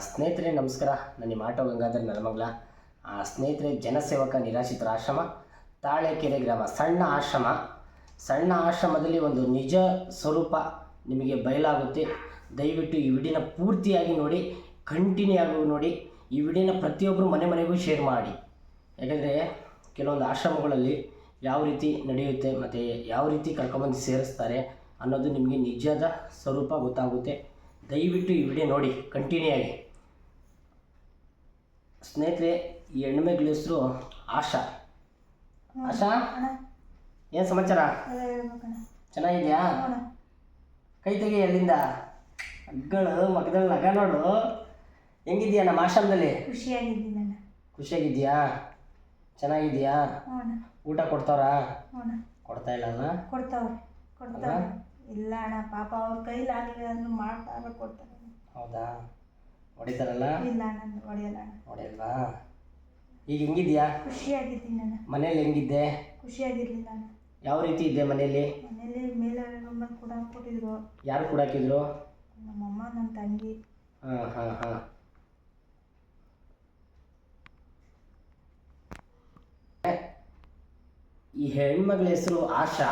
ಸ್ನೇಹಿತರೆ ನಮಸ್ಕಾರ. ನಾನು ನಿಮ್ಮ ಗಂಗಾಧರ್ ಆ, ಸ್ನೇಹಿತರೆ ಜನಸೇವಕ ನಿರಾಶಿತ ಆಶ್ರಮ ತಾಳೆಕೆರೆ ಗ್ರಾಮ ಸಣ್ಣ ಆಶ್ರಮ. ಸಣ್ಣ ಆಶ್ರಮದಲ್ಲಿ ಒಂದು ನಿಜ ಸ್ವರೂಪ ನಿಮಗೆ ಬಯಲಾಗುತ್ತೆ. ದಯವಿಟ್ಟು ಈ ವಿಡಿಯೋನ ಪೂರ್ತಿಯಾಗಿ ನೋಡಿ ಕಂಟಿನ್ಯೂ ಆಗಿ ನೋಡಿ ಈ ವಿಡಿಯೋನ ಪ್ರತಿಯೊಬ್ಬರು ಮನೆ ಮನೆಗೂ ಶೇರ್ ಮಾಡಿ. ಯಾಕಂದರೆ ಕೆಲವೊಂದು ಆಶ್ರಮಗಳಲ್ಲಿ ಯಾವ ರೀತಿ ನಡೆಯುತ್ತೆ ಮತ್ತು ಯಾವ ರೀತಿ ಕರ್ಕೊಂಬಂದು ಸೇರಿಸ್ತಾರೆ ಅನ್ನೋದು ನಿಮಗೆ ನಿಜದ ಸ್ವರೂಪ ಗೊತ್ತಾಗುತ್ತೆ. ದಯವಿಟ್ಟು ಈ ವಿಡಿಯೋ ನೋಡಿ ಕಂಟಿನ್ಯೂ ಆಗಿ. ಸ್ನೇಹಿತರೆ ಈ ಹೆಣ್ಮಗಳ ಹೆಸರು ಆಶಾ. ಆಶಾ ಏನು ಸಮಾಚಾರ? ಚೆನ್ನಾಗಿದ್ಯಾ? ಕೈ ತೆಗಿ ಅಲ್ಲಿಂದ ಅಗ್ಗಳು ಮಗದಲ್ಲಿ ನಗ ನೋಡು. ಹೆಂಗಿದ್ಯಾ ನಮ್ಮ ಆಶ್ರಮದಲ್ಲಿ? ಖುಷಿಯಾಗಿದ್ದೀನಿ ಖುಷಿಯಾಗಿದ್ಯಾ? ಚೆನ್ನಾಗಿದ್ಯಾ? ಊಟ ಕೊಡ್ತಾವ್ರಾ? ಕೊಡ್ತಾ ಇಲ್ಲ ಕೊಡ್ತಾವ್ರೆ ಕೊಡ್ತಾವ್ರೆ. ಇಲ್ಲ ಅಣ್ಣ ಪಾಪ ಅವ್ರ ಕೈಲಿ ಆಗಲಿಲ್ಲ ಅಂದ್ರೆ ಮಾಡ್ತಾರೆ ಕೊಡ್ತಾರೆ. ಹೌದಾ? ಹೊಡಿತಾರಲ್ಲ? ಇಲ್ಲ ಅಣ್ಣ ಹೊಡೆಯಲ್ಲ ಅಣ್ಣ. ಹೊಡೆಯಲ್ವಾ? ಈಗ ಹೆಂಗಿದ್ಯಾ? ಖುಷಿಯಾಗಿದ್ದೀನಿ ಅಣ್ಣ. ಮನೇಲಿ ಹೆಂಗಿದ್ದೆ? ಖುಷಿಯಾಗಿರ್ಲಿಲ್ಲ ಅಣ್ಣ. ಯಾವ ರೀತಿ ಇದ್ದೆ ಮನೇಲಿ? ಮನೇಲಿ ಮೇಲೆ ರೂಮಲ್ಲಿ ಕೂಡ ಕೊಟ್ಟಿದ್ರು ಯಾರು ಕೊಡಾಕಿದ್ರು ನಮ್ಮಮ್ಮ ನನ್ನ ತಂಗಿ. ಹಾಂ ಹಾಂ ಹಾಂ. ಈ ಹೆಣ್ಮಗಳ ಹೆಸರು ಆಶಾ.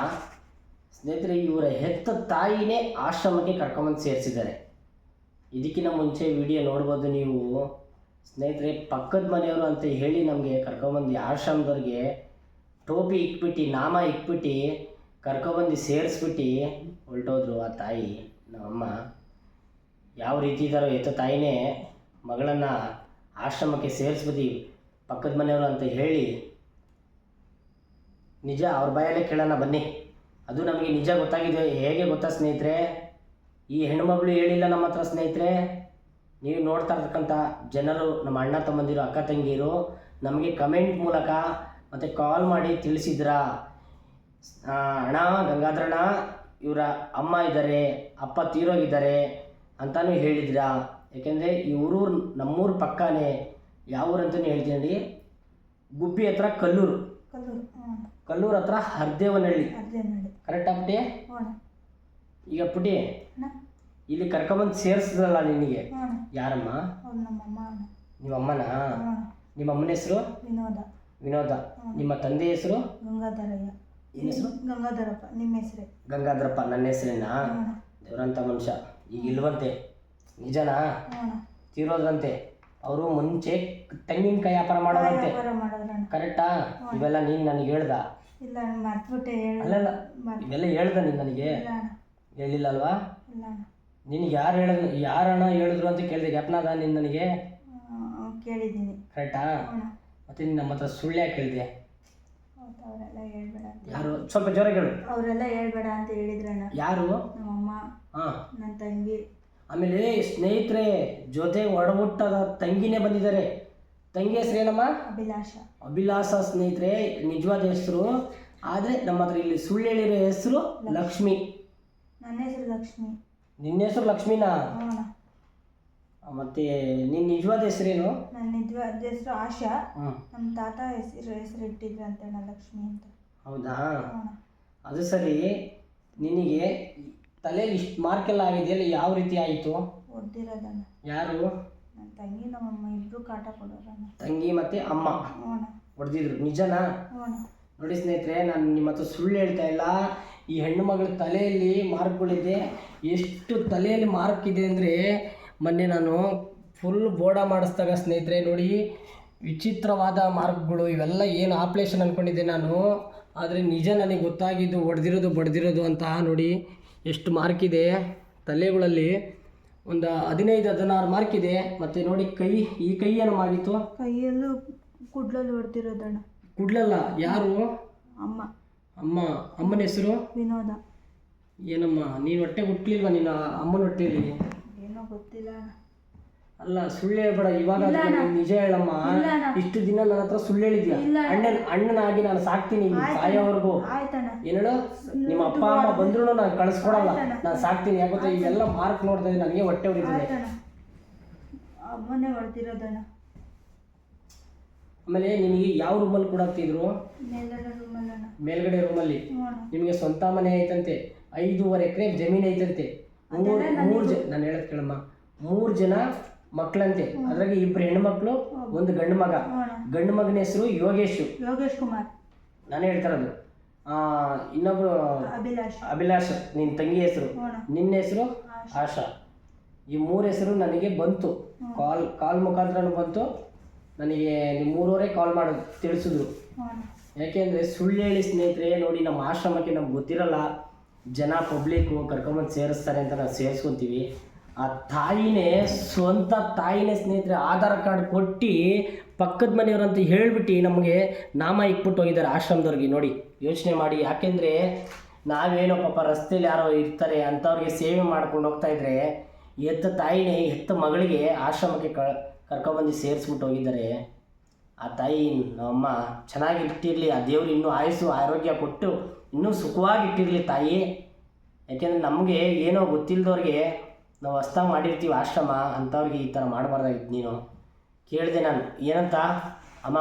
ಸ್ನೇಹಿತರೆ, ಇವರ ಹೆತ್ತ ತಾಯಿನೇ ಆಶ್ರಮಕ್ಕೆ ಕರ್ಕೊಂಬಂದು ಸೇರಿಸಿದ್ದಾರೆ. ಇದಕ್ಕಿಂತ ಮುಂಚೆ ವಿಡಿಯೋ ನೋಡ್ಬೋದು ನೀವು. ಸ್ನೇಹಿತರೆ, ಪಕ್ಕದ ಮನೆಯವರು ಅಂತ ಹೇಳಿ ನಮಗೆ ಕರ್ಕೊಂಬಂದು ಆಶ್ರಮದವ್ರಿಗೆ ಟೋಪಿ ಇಕ್ಬಿಟ್ಟು ನಾಮ ಇಕ್ಬಿಟ್ಟು ಕರ್ಕೊಬಂದು ಸೇರಿಸ್ಬಿಟ್ಟು ಹೊಲ್ಟೋದ್ರು ಆ ತಾಯಿ, ನಮ್ಮಮ್ಮ. ಯಾವ ರೀತಿ ಇದ್ದಾರೋ ಹೆತ್ತ ತಾಯಿನೇ ಮಗಳನ್ನು ಆಶ್ರಮಕ್ಕೆ ಸೇರಿಸ್ಬಿಟ್ಟು ಪಕ್ಕದ ಮನೆಯವರು ಅಂತ ಹೇಳಿ ನಿಜ ಅವ್ರ ಬಾಯಲ್ಲೇ ಕೇಳೋಣ ಬನ್ನಿ. ಅದು ನಮಗೆ ನಿಜ ಗೊತ್ತಾಗಿದೆ. ಹೇಗೆ ಗೊತ್ತಾ ಸ್ನೇಹಿತರೆ? ಈ ಹೆಣ್ಮಗಳು ಹೇಳಿಲ್ಲ ನಮ್ಮ ಹತ್ರ ಸ್ನೇಹಿತರೆ. ನೀವು ನೋಡ್ತಾ ಇರ್ತಕ್ಕಂಥ ಜನರು, ನಮ್ಮ ಅಣ್ಣ ತಮ್ಮಂದಿರು, ಅಕ್ಕ ತಂಗಿರು ನಮಗೆ ಕಮೆಂಟ್ ಮೂಲಕ ಮತ್ತು ಕಾಲ್ ಮಾಡಿ ತಿಳಿಸಿದ್ರ? ಅಣ್ಣ, ಗಂಗಾಧರಣ್ಣ, ಇವರ ಅಮ್ಮ ಇದ್ದಾರೆ, ಅಪ್ಪ ತೀರೋಗಿದ್ದಾರೆ ಅಂತಲೂ ಹೇಳಿದ್ರಾ? ಯಾಕೆಂದರೆ ಈ ಊರು ನಮ್ಮೂರು ಪಕ್ಕನೇ. ಯಾವ ಅಂತಲೂ ಹೇಳ್ತೀನಿ ಗುಬ್ಬಿ ಹತ್ರ ಕಲ್ಲೂರು. ಕಲ್ಲೂರು. ಹತ್ರ ಹರ್ದೇವನಹಳ್ಳಿ. ಕರೆಕ್ಟ್ ಆಗ್ಬಿಟ್ಟಿ ಈಗ ಪುಟಿ ಇಲ್ಲಿ ಕರ್ಕೊಂಬಂದು ಸೇರಿಸಿದ್ರಲ್ಲ ನಿನಗೆ? ಯಾರಮ್ಮ? ನಿಮ್ಮ ಅಮ್ಮನ ನಿಮ್ಮ ಅಮ್ಮನ ಹೆಸರು? ವಿನೋದ. ವಿನೋದ. ನಿಮ್ಮ ತಂದೆ ಹೆಸರು? ಗಂಗಾಧರಯ್ಯ. ಹೆಸರು? ಗಂಗಾಧರಪ್ಪ ನಿಮ್ಮ ಹೆಸರೇ? ಗಂಗಾಧರಪ್ಪ ನನ್ನ ಹೆಸರೇನಾ? ದೇವರಂತ ಮನುಷ್ಯ. ಈಗ ಇಲ್ವಂತೆ. ನಿಜನಾ? ತೀರೋದ್ರಂತೆ. ಅವರು ಮುಂಚೆ ತೆಂಗಿನಕಾಯಿ ವ್ಯಾಪಾರ ಮಾಡೋರಂತೆ. ಕರೆಕ್ಟಾ? ಇವೆಲ್ಲ ನೀನು ನನಗೆ ಹೇಳ್ದ? ಇಲ್ಲ ಮರ್ತ್ಬಿಟ್ಟೆ ಹೇಳಿ. ಅಲ್ಲಲ್ಲ ಇವೆಲ್ಲ ಹೇಳ್ದ ನೀನು ನನಗೆ? ಹೇಳಿಲ್ಲ ಅಲ್ವಾ ನಿನಗೆ ಯಾರು ಹೇಳಿದ್ರು ಯಾರಣ್ಣ ಹೇಳಿದ್ರು ಅಂತ ಕೇಳಿದೆ ಜ್ಞಾಪನದ ನೀನು ನನಗೆ? ಕೇಳಿದ್ದೀನಿ. ಕರೆಕ್ಟಾ? ಮತ್ತೆ ನೀನು ನಮ್ಮ ಹತ್ರ ಸುಳ್ಳು ಯಾಕೆ ಹೇಳಿದೆ? ಅವರೆಲ್ಲ ಹೇಳ್ಬೇಡ ಅಂತ. ಯಾರು? ಸ್ವಲ್ಪ ಜ್ವರ ಹೇಳು. ಅವರೆಲ್ಲ ಹೇಳ್ಬೇಡ ಅಂತ ಹೇಳಿದ್ರಣ್ಣ ಯಾರು? ನಮ್ಮಮ್ಮ ಹಾಂ. ನನ್ನ ತಂಗಿ. ಆಮೇಲೆ ಸ್ನೇಹಿತರೆ ಜೊತೆ ಒಡಹುಟ್ಟದ ತಂಗಿನೇ ಬಂದಿದ್ದಾರೆ. ತಂಗಿ ಹೆಸರೇನಮ್ಮ ಅಭಿಲಾಷ. ಅಭಿಲಾಷ ಸ್ನೇಹಿತರೆ ನಿಜವಾದ ಹೆಸರು. ಆದರೆ ನಮ್ಮ ಹತ್ರ ಇಲ್ಲಿ ಸುಳ್ಳು ಹೇಳಿರೋ ಹೆಸರು ಲಕ್ಷ್ಮಿ. ನನ್ನ ಹೆಸರು ಲಕ್ಷ್ಮಿ. ನಿನ್ನ ಹೆಸರು ಲಕ್ಷ್ಮಿನಾ? ಮತ್ತೆ ನಿನ್ನ ನಿಜವಾದ ಹೆಸರೇನು? ನನ್ನ ನಿಜವಾದ ಹೆಸರು ಆಶಾ. ಹ್ಞೂ ನಮ್ಮ ತಾತ ಹೆಸರು ಹೆಸರು ಇಟ್ಟಿದ್ರು ನನ್ನ ಲಕ್ಷ್ಮಿ ಅಂತ. ಹೌದಾ? ಅದು ಸರಿ. ನಿನಗೆ ತಲೆಯಲ್ಲಿ ಇಷ್ಟು ಮಾರ್ಕೆಲ್ಲ ಆಗಿದೆಯಲ್ಲ ಯಾವ ರೀತಿ ಆಯಿತು? ಹೊಡ್ದಿರೋದಣ್ಣ ಯಾರು? ನನ್ನ ತಂಗಿ ನಮ್ಮಮ್ಮ ಇಬ್ರು ಕಾಟ ಕೊಡೋರಣ್ಣ ತಂಗಿ ಮತ್ತೆ ಅಮ್ಮ. ಹ್ಞೂ ಅಣ್ಣ. ಹೊಡೆದಿದ್ರು. ನಿಜನಾ? ಹ್ಞೂ ಅಣ್ಣ. ನೋಡಿ ಸ್ನೇಹಿತರೆ ನಾನು ನಿಮ್ಮ ಹತ್ರ ಸುಳ್ಳು ಹೇಳ್ತಾ ಇಲ್ಲ. ಈ ಹೆಣ್ಣು ಮಗಳ ತಲೆಯಲ್ಲಿ ಮಾರ್ಕ್ಗಳಿದೆ. ಎಷ್ಟು ತಲೆಯಲ್ಲಿ ಮಾರ್ಕ್ ಇದೆ ಅಂದರೆ ಮೊನ್ನೆ ನಾನು ಫುಲ್ ಬೋರ್ಡ ಮಾಡಿಸ್ದಾಗ ಸ್ನೇಹಿತರೆ ನೋಡಿ ವಿಚಿತ್ರವಾದ ಮಾರ್ಕ್ಗಳು ಇವೆಲ್ಲ ಏನು ಆಪ್ರೇಷನ್ ಅಂದ್ಕೊಂಡಿದ್ದೆ ನಾನು. ಆದರೆ ನಿಜ ನನಗೆ ಗೊತ್ತಾಗಿದ್ದು ಹೊಡೆದಿರೋದು ಬಡ್ದಿರೋದು ಅಂತ ನೋಡಿ ಎಷ್ಟು ಮಾರ್ಕ್ ಇದೆ ತಲೆಗಳಲ್ಲಿ. ಒಂದು ಹದಿನೈದು ಹದಿನಾರು ಮಾರ್ಕ್ ಇದೆ. ಮತ್ತೆ ನೋಡಿ ಕೈ ಈ ಕೈ ಏನು ಮಾಡಿತ್ತು? ಕೈಯಲ್ಲೂ ಕುಡ್ಲಲ್ಲಿ ಹೊಡೆದಿರೋದಣ್ಣ ಕುಡ್ಲಲ್ಲ? ಯಾರು? ಅಮ್ಮ. ಅಮ್ಮ. ಅಮ್ಮನ ಹೆಸರು? ವಿನೋದ. ಏನಮ್ಮ ನೀನು ಹೊಟ್ಟೆ ಹುಟ್ಟಲಿಲ್ವಾ ನಿನ್ನ ಅಮ್ಮನ ಹೊಟ್ಟೆಯಲ್ಲಿ? ಏನೋ ಗೊತ್ತಿಲ್ಲ ಅಲ್ಲ ಸುಳ್ಳು ಹೇಳ್ಬೇಡ. ಇವಾಗ ನಿಜ ಹೇಳಮ್ಮ. ಇಷ್ಟು ದಿನ ನನ್ನ ಹತ್ರ ಸುಳ್ಳು ಹೇಳಿದ್ಯಾ. ಅಣ್ಣನ ಅಣ್ಣನಾಗಿ ನಾನು ಸಾಕ್ತೀನಿ. ಸಾಯೋವರೆಗೂ. ಏನೇಳು ನಿಮ್ಮ ಅಪ್ಪ ಅಮ್ಮ ಬಂದ್ರು ನಾನು ಕಳಿಸ್ಕೊಡಲ್ಲ. ನಾನು ಸಾಕ್ತೀನಿ. ಯಾಕೆ ಇದೆಲ್ಲ ಮಾರ್ಕ್ ನೋಡ್ತಾ ಇದ್ದೀನಿ. ನನಗೆ ಹೊಟ್ಟೆ ಹೊಡಿತಿದೆ ಅಮ್ಮನೇ ಆಮೇಲೆ ನಿಮಗೆ ಯಾವ ರೂಮಲ್ಲಿ ಕೊಡತ್ತಿದ್ರು ಮೇಲ್ಗಡೆ ರೂಮಲ್ಲಣ್ಣ ಮೇಲ್ಗಡೆ ರೂಮಲ್ಲಿ ನಿಮಗೆ ಸ್ವಂತ ಮನೆ ಐತಂತೆ. ಐದೂವರೆ ಎಕರೆ ಜಮೀನು ಐತಂತೆ. ಮೂರು ಮೂರು ಜನ ನಾನು ಹೇಳೋದು ಕೇಳಮ್ಮ. ಮೂರು ಜನ ಮಕ್ಕಳಂತೆ ಅದ್ರಾಗೆ ಇಬ್ರು ಹೆಣ್ಮಕ್ಳು ಒಂದು ಗಂಡು ಮಗ. ಗಂಡು ಮಗನ ಹೆಸರು ಯೋಗೇಶ್. ಯೋಗೇಶ್ ಕುಮಾರ್. ನಾನು ಹೇಳ್ತಾರೆ ಆ, ಇನ್ನೊಬ್ರು ಅಭಿಲಾಷ್. ಅಭಿಲಾಷ್ ನಿನ್ನ ತಂಗಿ ಹೆಸರು. ನಿನ್ನ ಹೆಸರು ಆಶಾ. ಈ ಮೂರು ಹೆಸರು ನನಗೆ ಬಂತು. ಕಾಲ್ ಕಾಲ್ ಮುಖಾಂತರ ಬಂತು. ನನಗೆ ನಿಮ್ಮ ಮೂರುವರೆ ಕಾಲ್ ಮಾಡೋದು ತಿಳಿಸಿದ್ರು. ಯಾಕೆಂದರೆ ಸುಳ್ಳು ಹೇಳಿ ಸ್ನೇಹಿತರೆ ನೋಡಿ ನಮ್ಮ ಆಶ್ರಮಕ್ಕೆ ನಮ್ಗೆ ಗೊತ್ತಿರಲ್ಲ ಜನ ಪಬ್ಲಿಕ್ಕು ಕರ್ಕೊಂಬಂದು ಸೇರಿಸ್ತಾರೆ ಅಂತ ನಾವು ಸೇರಿಸ್ಕೊತೀವಿ. ಆ ತಾಯಿನೇ ಸ್ವಂತ ತಾಯಿನೇ ಸ್ನೇಹಿತರೆ ಆಧಾರ್ ಕಾರ್ಡ್ ಕೊಟ್ಟು ಪಕ್ಕದ ಮನೆಯವರಂತ ಹೇಳ್ಬಿಟ್ಟು ನಮಗೆ ನಾಮ ಇಕ್ಬಿಟ್ಟು ಹೋಗಿದ್ದಾರೆ ಆಶ್ರಮದವ್ರಿಗೆ. ನೋಡಿ, ಯೋಚನೆ ಮಾಡಿ. ಯಾಕೆಂದರೆ ನಾವೇನೋ ಪಾಪ ರಸ್ತೆಯಲ್ಲಿ ಯಾರೋ ಇರ್ತಾರೆ ಅಂಥವ್ರಿಗೆ ಸೇವೆ ಮಾಡ್ಕೊಂಡು ಹೋಗ್ತಾ ಇದ್ರೆ ಎತ್ತ ತಾಯಿನೇ ಎತ್ತ ಮಗಳಿಗೆ ಆಶ್ರಮಕ್ಕೆ ಕ, ಕರ್ಕೊಬಂದು ಸೇರಿಸ್ಬಿಟ್ಟು ಹೋಗಿದ್ದಾರೆ. ಆ ತಾಯಿ, ನಮ್ಮಮ್ಮ ಚೆನ್ನಾಗಿ ಇಟ್ಟಿರಲಿ ಆ ದೇವರು ಇನ್ನೂ ಆಯಸ್ಸು, ಆರೋಗ್ಯ ಕೊಟ್ಟು ಇನ್ನೂ ಸುಖವಾಗಿ ಇಟ್ಟಿರಲಿ ತಾಯಿ. ಯಾಕೆಂದರೆ ನಮಗೆ ಏನೋ ಗೊತ್ತಿಲ್ಲದವ್ರಿಗೆ ನಾವು ಹೊಸ್ದಾಗಿ ಮಾಡಿರ್ತೀವಿ ಆಶ್ರಮ ಅಂಥವ್ರಿಗೆ ಈ ಥರ ಮಾಡಬಾರ್ದಾಗಿತ್ತು ನೀನು. ಕೇಳಿದೆ ನಾನು. ಏನಂತ? ಅಮ್ಮ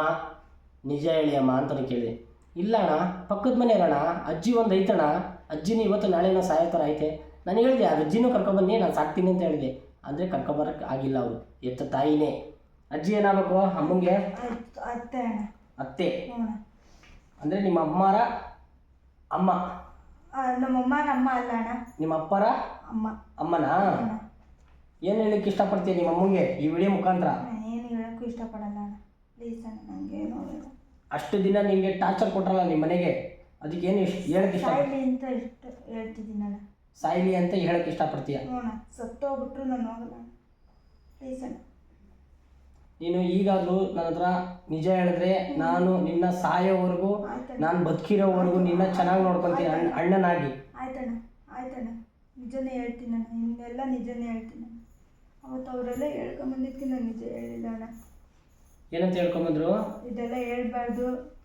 ನಿಜ ಹೇಳಿ ಅಮ್ಮ ಅಂತಲೇ ಕೇಳಿದೆ. ಇಲ್ಲ ಅಣ್ಣ ಪಕ್ಕದ ಮನೆಯವ್ರಣ್ಣ ಅಜ್ಜಿ ಒಂದು ಐತಣ್ಣ. ಅಜ್ಜಿನೂ ಇವತ್ತು ನಾಳೆನೋ ಸಾಯೋ ಥರ ಐತೆ. ನಾನು ಹೇಳಿದೆ ಅದು ಅಜ್ಜಿನೂ ಕರ್ಕೊಬನ್ನಿ ನಾನು ಸಾಕ್ತೀನಿ ಅಂತ ಹೇಳಿದೆ. ಅಂದರೆ ಕರ್ಕೊಬರಕ್ಕೆ ಆಗಿಲ್ಲ ಅವರು. ಎತ್ತ ತಾಯಿನೇ. ಅಜ್ಜಿ ಏನಾಗಬೇಕು ಅಮ್ಮಂಗೆ? ಅತ್ತೆ ಅತ್ತೆ. ಅಂದರೆ ನಿಮ್ಮ ಅಮ್ಮರ ಅಮ್ಮ? ನಮ್ಮಮ್ಮ ನಮ್ಮ ಅಲ್ಲ ಅಣ್ಣ. ನಿಮ್ಮ ಅಪ್ಪರ? ಅಮ್ಮ. ಅಮ್ಮನಾ? ಏನು ಹೇಳಕ್ಕೆ ಇಷ್ಟಪಡ್ತೀಯ ನಿಮ್ಮ ಅಮ್ಮಂಗೆ ಈ ವಿಡಿಯೋ ಮುಖಾಂತರ? ಏನು ಹೇಳೋಕ್ಕೂ ಇಷ್ಟಪಡಲ್ಲ ಅಣ್ಣ. ಪ್ಲೀಸ್ ಅಣ್ಣ ನನಗೆ ನೋಡೋದು ಅಷ್ಟು ದಿನ ನಿಮಗೆ ಟಾರ್ಚರ್ ಕೊಟ್ರಲ್ಲ ನಿಮ್ಮ ಮನೆಗೆ? ಅದಕ್ಕೇನು ಇಷ್ಟ ಹೇಳಕ್ಕೆ ಇಷ್ಟ ಸಾಯ್ಲಿ ಅಂತ ಇಷ್ಟು ಹೇಳ್ತಿದ್ದೀನಿ ಅಣ್ಣ. ಅಂತ ಹೇಳಕ್ಕೆ ಇಷ್ಟಪಡ್ತೀಯ? ನೋಡೋಣ ಸತ್ತೋಗ್ಬಿಟ್ರು ನಾನು ಹೋಗಲ್ಲ ಪ್ಲೀಸ್ ಅಣ್ಣ. ನೀನು ಈಗಾದ್ರೂ ನನ್ನ ಹತ್ರ ನಿಜ ಹೇಳಿದ್ರೆ ನಾನು ನಿನ್ನ ಸಾಯೋವರೆಗೂ ಆಯ್ತಣ್ಣ. ನಾನು ಬದುಕಿರೋವರೆಗೂ ನಿನ್ನ ಚೆನ್ನಾಗಿ ನೋಡ್ಕೊತೀನಿ ಅಣ್ಣ ಅಣ್ಣನಾಗಿ. ಆಯ್ತಣ್ಣ. ಆಯ್ತಣ್ಣ. ನಿಜನೇ ಹೇಳ್ತೀನಿ ನಾನು ಇನ್ನೆಲ್ಲ ನಿಜನೇ ಹೇಳ್ತೀನಿ. ಅವತ್ತು ಅವರೆಲ್ಲ ಹೇಳ್ಕೊಂಬಂದಿದ್ದಕ್ಕೆ ನಾನು ನಿಜ ಹೇಳಿಲ್ಲ ಅಣ್ಣ. ಏನಂತ ಹೇಳ್ಕೊಂಬಂದ್ರು? ಇದೆಲ್ಲ ಹೇಳ್ಬಾರ್ದು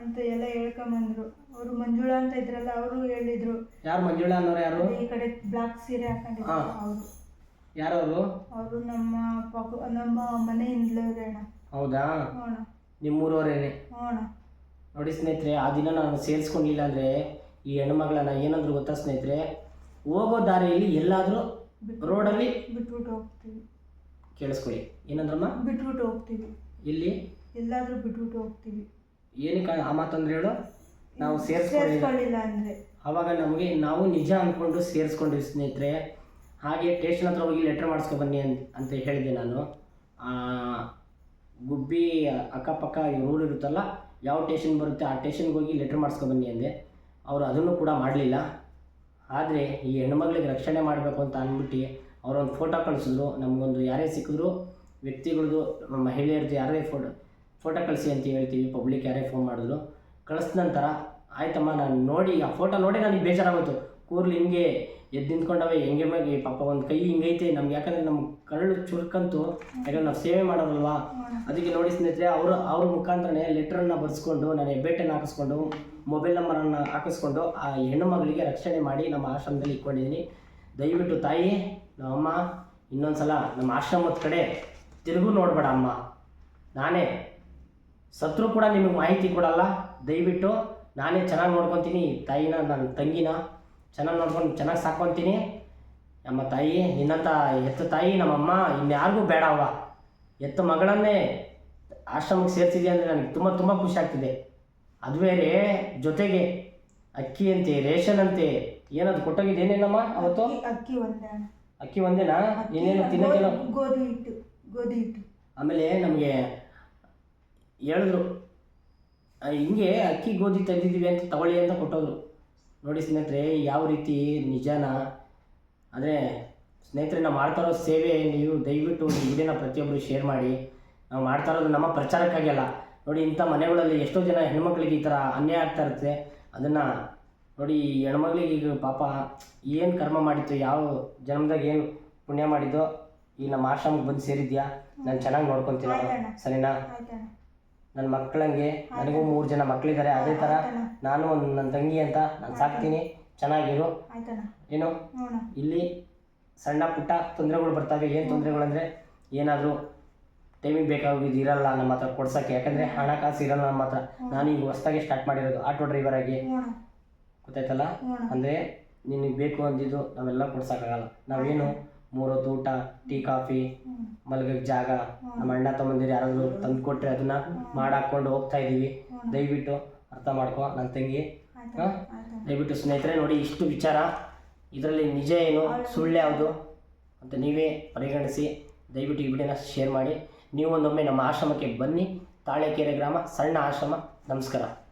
ಅಂತ ಎಲ್ಲ ಹೇಳ್ಕೊಂಬಂದ್ರು. ಅವರು ಮಂಜುಳಾ ಅಂತ ಇದ್ರಲ್ಲ ಅವರು ಹೇಳಿದ್ರು. ಯಾರು ಮಂಜುಳಾ ಅನ್ನೋರು ಯಾರು? ಅದೇ ಈ ಕಡೆ ಬ್ಲಾಕ್ ಸೀರೆ ಹಾಕೊಂಡಿದ್ರು. ಹಾ. ಅವರು. ಯಾರವರು? ಅವರು ನಮ್ಮ ಪಕ್ಕ ನಮ್ಮ ಮನೆಯಿಂದಲೇ ಅಣ್ಣ. ಹೌದಾ? ಹ್ಞೂ ಅಣ್ಣ. ನಿಮ್ಮೂರವರೇನೆ? ಹ್ಞೂ ಅಣ್ಣ. ನೋಡಿ ಸ್ನೇಹಿತರೆ ಆ ದಿನ ನಾನು ಸೇರಿಸ್ಕೊಂಡಿಲ್ಲ ಅಂದರೆ ಈ ಹೆಣ್ಮಗಳನ್ನ ಏನಂದ್ರು ಗೊತ್ತಾ ಸ್ನೇಹಿತರೆ? ಹೋಗೋ ದಾರಿಯಲ್ಲಿ ಎಲ್ಲಾದರೂ ರೋಡಲ್ಲಿ ಬಿಟ್ಬಿಟ್ಟು ಹೋಗ್ತೀವಿ. ಕೇಳಿಸ್ಕೊಳ್ಳಿ. ಏನಂದ್ರಮ್ಮ? ಬಿಟ್ಬಿಟ್ಟು ಹೋಗ್ತೀವಿ. ಇಲ್ಲಿ? ಎಲ್ಲಾದರೂ ಬಿಟ್ಬಿಟ್ಟು ಹೋಗ್ತೀವಿ. ಏನಕ್ಕೆ ಆ ಮಾತಂದ್ರೆ ಹೇಳು? ನಾವು ಸೇರಿಸ್ಕೊಳ್ಳಿಲ್ಲ ಸೇರಿಸ್ಕೊಳ್ಳಿಲ್ಲ ಅಂದರೆ? ಆವಾಗ ನಮಗೆ ನಾವು ನಿಜ ಅಂದ್ಕೊಂಡು ಸೇರಿಸ್ಕೊಂಡು ಸ್ನೇಹಿತರೆ ಹಾಗೆ ಟೇಷನ್ ಹತ್ರ ಹೋಗಿ ಲೆಟ್ರ್ ಮಾಡಿಸ್ಕೊ ಬನ್ನಿ ಅಂತ ಅಂತ ಹೇಳಿದೆ ನಾನು. ಆ, ಗುಬ್ಬಿ ಅಕ್ಕಪಕ್ಕ ಊರು ಇರುತ್ತಲ್ಲ ಯಾವ ಟೇಷನ್ ಬರುತ್ತೆ ಆ ಟೇಷನ್ಗೆ ಹೋಗಿ ಲೆಟ್ರ್ ಮಾಡಿಸ್ಕೊ ಬನ್ನಿ ಅಂದೆ. ಅವರು ಅದನ್ನು ಕೂಡ ಮಾಡಲಿಲ್ಲ. ಆದರೆ ಈ ಹೆಣ್ಮಗಳಿಗೆ ರಕ್ಷಣೆ ಮಾಡಬೇಕು ಅಂತ ಅಂದ್ಬಿಟ್ಟು ಅವರೊಂದು ಫೋಟೋ ಕಳಿಸಿದ್ರು. ನಮಗೊಂದು ಯಾರೇ ಸಿಕ್ಕಿದ್ರು ವ್ಯಕ್ತಿಗಳದ್ದು ಮಹಿಳೆಯರದ್ದು ಯಾರೇ ಫೋಟೋ ಫೋಟೋ ಕಳಿಸಿ ಅಂತ ಹೇಳ್ತೀವಿ. ಪಬ್ಲಿಕ್ ಯಾರೇ ಫೋನ್ ಮಾಡಿದ್ರು. ಕಳಿಸಿದ ನಂತರ ಆಯ್ತಮ್ಮ ನಾನು ನೋಡಿ ಆ ಫೋಟೋ ನೋಡಿ ನನಗೆ ಬೇಜಾರಾಗೋಯ್ತು. ಕೂರ್ಲು ಹಿಂಗೆ ಎದ್ದು ನಿಂತ್ಕೊಂಡವೆ ಹೆಂಗೆ ಮಗಿ ಪಾಪ ಒಂದು ಕೈ ಹಿಂಗೈತೆ ನಮ್ಗೆ ಯಾಕಂದರೆ ನಮ್ಮ ಕರಳು ಚುರುಕಂತು ಯಾಕಂದ್ರೆ ನಾವು ಸೇವೆ ಮಾಡೋರಲ್ವಾ? ಅದಕ್ಕೆ ನೋಡಿ ಸ್ನೇಹಿತರೆ ಅವರು ಅವ್ರ ಮುಖಾಂತರನೇ ಲೆಟ್ರನ್ನು ಬರೆಸ್ಕೊಂಡು ನಾನು ಹೆಬ್ಬೆಟ್ಟನ್ನು ಹಾಕಿಸ್ಕೊಂಡು ಮೊಬೈಲ್ ನಂಬರನ್ನು ಹಾಕಿಸ್ಕೊಂಡು ಆ ಹೆಣ್ಣು ಮಗಳಿಗೆ ರಕ್ಷಣೆ ಮಾಡಿ ನಮ್ಮ ಆಶ್ರಮದಲ್ಲಿ ಇಟ್ಕೊಂಡಿದ್ದೀನಿ. ದಯವಿಟ್ಟು ತಾಯಿ, ನಮ್ಮಮ್ಮ ಇನ್ನೊಂದು ಸಲ ನಮ್ಮ ಆಶ್ರಮದ ಕಡೆ ತಿರುಗು ನೋಡಬೇಡ ಅಮ್ಮ. ನಾನೇ ಸತ್ರು ಕೂಡ ನಿಮಗೆ ಮಾಹಿತಿ ಕೊಡಲ್ಲ. ದಯವಿಟ್ಟು ನಾನೇ ಚೆನ್ನಾಗಿ ನೋಡ್ಕೊತೀನಿ. ತಾಯಿನ, ನನ್ನ ತಂಗಿನ ಚೆನ್ನಾಗಿ ನೋಡ್ಕೊಂಡು, ಚೆನ್ನಾಗಿ ಸಾಕೊತೀನಿ ನಮ್ಮ ತಾಯಿ ನಿನ್ನಂಥ ಎತ್ತ ತಾಯಿ, ನಮ್ಮಮ್ಮ ಇನ್ಯಾರಿಗೂ ಬೇಡ ಎತ್ತು ಮಗಳನ್ನೇ ಆಶ್ರಮಕ್ಕೆ ಸೇರ್ತಿದ್ಯಾ ಅಂದರೆ ನನಗೆ ತುಂಬ ತುಂಬ ಖುಷಿ ಆಗ್ತಿದೆ. ಅದು ಬೇರೆ ಜೊತೆಗೆ ಅಕ್ಕಿ ಅಂತೆ ರೇಷನ್ ಅಂತೆ ಏನದು ಕೊಟ್ಟೋಗಿದ್ದೇನೇನಮ್ಮ ಅವತ್ತು? ಅಕ್ಕಿ- ಒಂದೇ. ಅಕ್ಕಿ ಒಂದೇನಾ? ಏನೇನು ತಿನ್ನೋದಿಲ್ಲ ಗೋಧಿ- ಹಿಟ್ಟು ಗೋಧಿ ಹಿಟ್ಟು. ಆಮೇಲೆ ನಮಗೆ ಹೇಳಿದ್ರು ಹಿಂಗೆ ಅಕ್ಕಿ ಗೋಧಿ ತಂದಿದ್ದೀವಿ ಅಂತ ತಗೊಳ್ಳಿ ಅಂತ ಕೊಟ್ಟೋದ್ರು. ನೋಡಿ ಸ್ನೇಹಿತರೆ ಯಾವ ರೀತಿ ನಿಜಾನ? ಅಂದರೆ ಸ್ನೇಹಿತರೆ ನಾವು ಮಾಡ್ತಾ ಇರೋ ಸೇವೆ ನೀವು ದಯವಿಟ್ಟು ಈ ವಿಡಿಯೋನ ಪ್ರತಿಯೊಬ್ಬರು ಶೇರ್ ಮಾಡಿ. ನಾವು ಮಾಡ್ತಾ ಇರೋದು ನಮ್ಮ ಪ್ರಚಾರಕ್ಕಾಗಿ ಅಲ್ಲ ನೋಡಿ ಇಂಥ ಮನೆಗಳಲ್ಲಿ ಎಷ್ಟೋ ಜನ ಹೆಣ್ಮಕ್ಳಿಗೆ ಈ ಥರ ಅನ್ಯಾಯ ಆಗ್ತಾ ಇರುತ್ತೆ. ಅದನ್ನು ನೋಡಿ ಈ ಹೆಣ್ಮಕ್ಳಿಗೆ ಈಗ ಪಾಪ ಏನು ಕರ್ಮ ಮಾಡಿತ್ತು ಯಾವ ಜನ್ಮದಾಗ ಏನು ಪುಣ್ಯ ಮಾಡಿದ್ದೋ ಈಗ ನಮ್ಮ ಆಶ್ರಮಕ್ಕೆ ಬಂದು ಸೇರಿದ್ಯಾ? ನಾನು ಚೆನ್ನಾಗಿ ನೋಡ್ಕೊತೀನಿ ಸರಿನಾ? ನನ್ನ ಮಕ್ಕಳಂಗೆ ನನಗೂ ಮೂರು ಜನ ಮಕ್ಕಳಿದ್ದಾರೆ ಅದೇ ಥರ ನಾನು ಒಂದು ನನ್ನ ತಂಗಿ ಅಂತ ನಾನು ಸಾಕ್ತೀನಿ. ಚೆನ್ನಾಗಿರು. ಏನು? ಇಲ್ಲಿ ಸಣ್ಣ ಪುಟ್ಟ ತೊಂದರೆಗಳು ಬರ್ತವೆ. ಏನು ತೊಂದರೆಗಳಂದರೆ ಏನಾದರೂ ಟೈಮಿಗೆ ಬೇಕಾಗಿದ್ದು ಇರಲ್ಲ ನಮ್ಮ ಹತ್ರ ಕೊಡ್ಸೋಕ್ಕೆ. ಯಾಕಂದರೆ ಹಣಕಾಸು ಇರಲ್ಲ ನಮ್ಮ ಹತ್ರ. ನಾನು ಈಗ ಹೊಸ್ದಾಗಿ ಸ್ಟಾರ್ಟ್ ಮಾಡಿರೋದು ಆಟೋ ಡ್ರೈವರ್ ಆಗಿ. ಗೊತ್ತಾಯ್ತಲ್ಲ? ಅಂದ್ರೆ ನಿನಗೆ ಬೇಕು ಅಂದಿದ್ದು ನಾವೆಲ್ಲ ಕೊಡ್ಸೋಕ್ಕಾಗಲ್ಲ. ನಾವೇನು ಮೂರೊತ್ತು ಊಟ ಟೀ ಕಾಫಿ ಮಲ್ಗ ಮಲಗಕ್ಕೆ ಜಾಗ ನಮ್ಮ ಅಣ್ಣ ತಮ್ಮಂದಿರು ಯಾರಾದರೂ ತಂದು ಕೊಟ್ಟರೆ ಅದನ್ನು ಮಾಡಾಕೊಂಡು ಹೋಗ್ತಾ ಇದ್ದೀವಿ ದಯವಿಟ್ಟು ಅರ್ಥ ಮಾಡ್ಕೊ ನನ್ನ ತಂಗಿ. ಹಾಂ? ದಯವಿಟ್ಟು ಸ್ನೇಹಿತರೆ ನೋಡಿ ಇಷ್ಟು ವಿಚಾರ. ಇದರಲ್ಲಿ ನಿಜ ಏನು? ಸುಳ್ಳು ಯಾವುದು? ಅಂತ ನೀವೇ ಪರಿಗಣಿಸಿ. ದಯವಿಟ್ಟು ಈ ವಿಡಿಯೋನ ಶೇರ್ ಮಾಡಿ. ನೀವು ಒಂದೊಮ್ಮೆ ನಮ್ಮ ಆಶ್ರಮಕ್ಕೆ ಬನ್ನಿ. ತಾಳೆಕೆರೆ ಗ್ರಾಮ ಸಣ್ಣ ಆಶ್ರಮ. ನಮಸ್ಕಾರ.